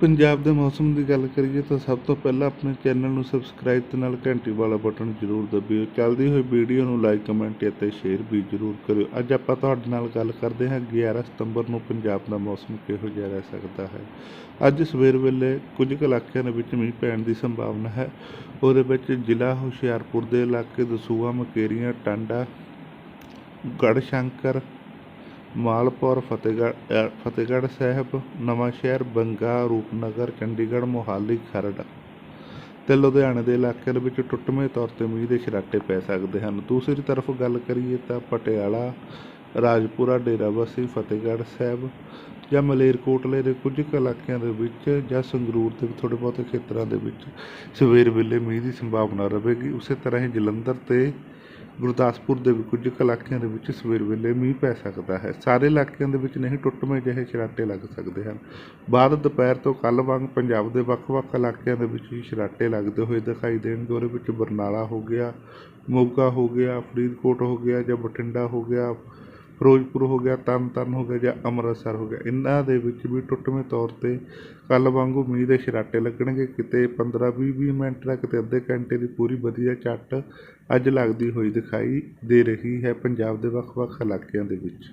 ਪੰਜਾਬ ਦੇ ਮੌਸਮ ਦੀ ਗੱਲ ਕਰੀਏ ਤਾਂ ਸਭ ਤੋਂ ਪਹਿਲਾਂ ਆਪਣੇ ਚੈਨਲ ਨੂੰ ਸਬਸਕ੍ਰਾਈਬ ਤੇ ਨਾਲ ਘੰਟੀ ਵਾਲਾ ਬਟਨ ਜ਼ਰੂਰ ਦਬਿਓ। ਚੱਲਦੀ ਹੋਈ ਵੀਡੀਓ ਨੂੰ ਲਾਈਕ, ਕਮੈਂਟ ਅਤੇ ਸ਼ੇਅਰ ਵੀ ਜ਼ਰੂਰ ਕਰਿਓ। ਅੱਜ ਆਪਾਂ ਤੁਹਾਡੇ ਨਾਲ ਗੱਲ ਕਰਦੇ ਹਾਂ 11 ਸਤੰਬਰ ਨੂੰ ਪੰਜਾਬ ਦਾ ਮੌਸਮ ਕਿਹੋ ਜਿਹਾ ਰਹਿ ਸਕਦਾ ਹੈ। ਅੱਜ ਸਵੇਰ ਵੇਲੇ ਕੁਝ ਕੁ ਇਲਾਕਿਆਂ ਦੇ ਵਿੱਚ ਮੀਂਹ ਪੈਣ ਦੀ ਸੰਭਾਵਨਾ ਹੈ। ਉਹਦੇ ਵਿੱਚ ਜ਼ਿਲ੍ਹਾ ਹੁਸ਼ਿਆਰਪੁਰ ਦੇ ਇਲਾਕੇ ਦਸੂਹਾ, ਮਕੇਰੀਆਂ, ਟਾਂਡਾ ਗੜ੍ਹਸ਼ੰਕਰ ਮਾਲਪੁਰ, ਫਤਿਹਗੜ੍ਹ ਫਤਿਹਗੜ੍ਹ ਸਾਹਿਬ ਨਵਾਂਸ਼ਹਿਰ ਬੰਗਾ, ਰੂਪਨਗਰ, ਚੰਡੀਗੜ੍ਹ, ਮੋਹਾਲੀ, ਖਰੜ ਤੇ ਲੁਧਿਆਣੇ ਦੇ ਇਲਾਕਿਆਂ ਦੇ ਵਿੱਚ ਟੁੱਟਵੇਂ ਤੌਰ ਤੇ ਮੀਂਹ ਦੇ ਛਰਾਟੇ ਪੈ ਸਕਦੇ ਹਨ। ਦੂਸਰੀ ਤਰਫ ਗੱਲ ਕਰੀਏ ਤਾਂ ਪਟਿਆਲਾ, ਰਾਜਪੁਰਾ ਡੇਰਾਬੱਸੀ ਫਤਿਹਗੜ੍ਹ ਸਾਹਿਬ ਜਾਂ ਮਲੇਰਕੋਟਲੇ ਦੇ ਕੁਝ ਕੁ ਇਲਾਕਿਆਂ ਦੇ ਵਿੱਚ ਜਾਂ ਸੰਗਰੂਰ ਦੇ ਥੋੜ੍ਹੇ ਬਹੁਤੇ ਖੇਤਰਾਂ ਦੇ ਵਿੱਚ ਸਵੇਰ ਵੇਲੇ ਮੀਂਹ ਦੀ ਸੰਭਾਵਨਾ ਰਹੇਗੀ। ਉਸੇ ਤਰ੍ਹਾਂ ਹੀ ਜਲੰਧਰ ਤੇ ਗੁਰਦਾਸਪੁਰ ਦੇ ਵੀ ਕੁਝ ਕੁ ਇਲਾਕਿਆਂ ਦੇ ਵਿੱਚ ਸਵੇਰ ਵੇਲੇ ਮੀਂਹ ਪੈ ਸਕਦਾ ਹੈ। ਸਾਰੇ ਇਲਾਕਿਆਂ ਦੇ ਵਿੱਚ ਨਹੀਂ, ਟੁੱਟਵੇਂ ਜਿਹੇ ਛਰਾਟੇ ਲੱਗ ਸਕਦੇ ਹਨ। ਬਾਅਦ ਦੁਪਹਿਰ ਤੋਂ ਕੱਲ੍ਹ ਵਾਂਗ ਪੰਜਾਬ ਦੇ ਵੱਖ-ਵੱਖ ਇਲਾਕਿਆਂ ਦੇ ਵਿੱਚ ਵੀ ਛਰਾਟੇ ਲੱਗਦੇ ਹੋਏ ਦਿਖਾਈ ਦੇਣਗੇ ਉਹਦੇ ਵਿੱਚ ਬਰਨਾਲਾ ਹੋ ਗਿਆ, ਮੋਗਾ ਹੋ ਗਿਆ, ਫਰੀਦਕੋਟ ਹੋ ਗਿਆ ਜਾਂ ਬਠਿੰਡਾ ਹੋ ਗਿਆ ਫਿਰੋਜ਼ਪੁਰ ਹੋ ਗਿਆ, ਤਰਨਤਾਰਨ ਹੋ ਗਿਆ ਜਾਂ ਅੰਮ੍ਰਿਤਸਰ ਹੋ ਗਿਆ, ਇਹਨਾਂ ਦੇ ਵਿੱਚ ਵੀ ਟੁੱਟਵੇਂ ਤੌਰ ਤੇ ਕੱਲ੍ਹ ਵਾਂਗੂ ਮੀਂਹ ਦੇ ਛਰਾਟੇ ਲੱਗਣਗੇ, ਕਿਤੇ 15 ਵੀਹ ਵੀਹ ਮਿੰਟ ਦਾ ਕਿਤੇ ਅੱਧੇ ਘੰਟੇ ਦੀ ਪੂਰੀ ਵਧੀਆ ਝੱਟ ਅੱਜ ਲੱਗਦੀ ਹੋਈ ਦਿਖਾਈ ਦੇ ਰਹੀ ਹੈ ਪੰਜਾਬ ਦੇ ਵੱਖ-ਵੱਖ ਇਲਾਕਿਆਂ ਦੇ ਵਿੱਚ।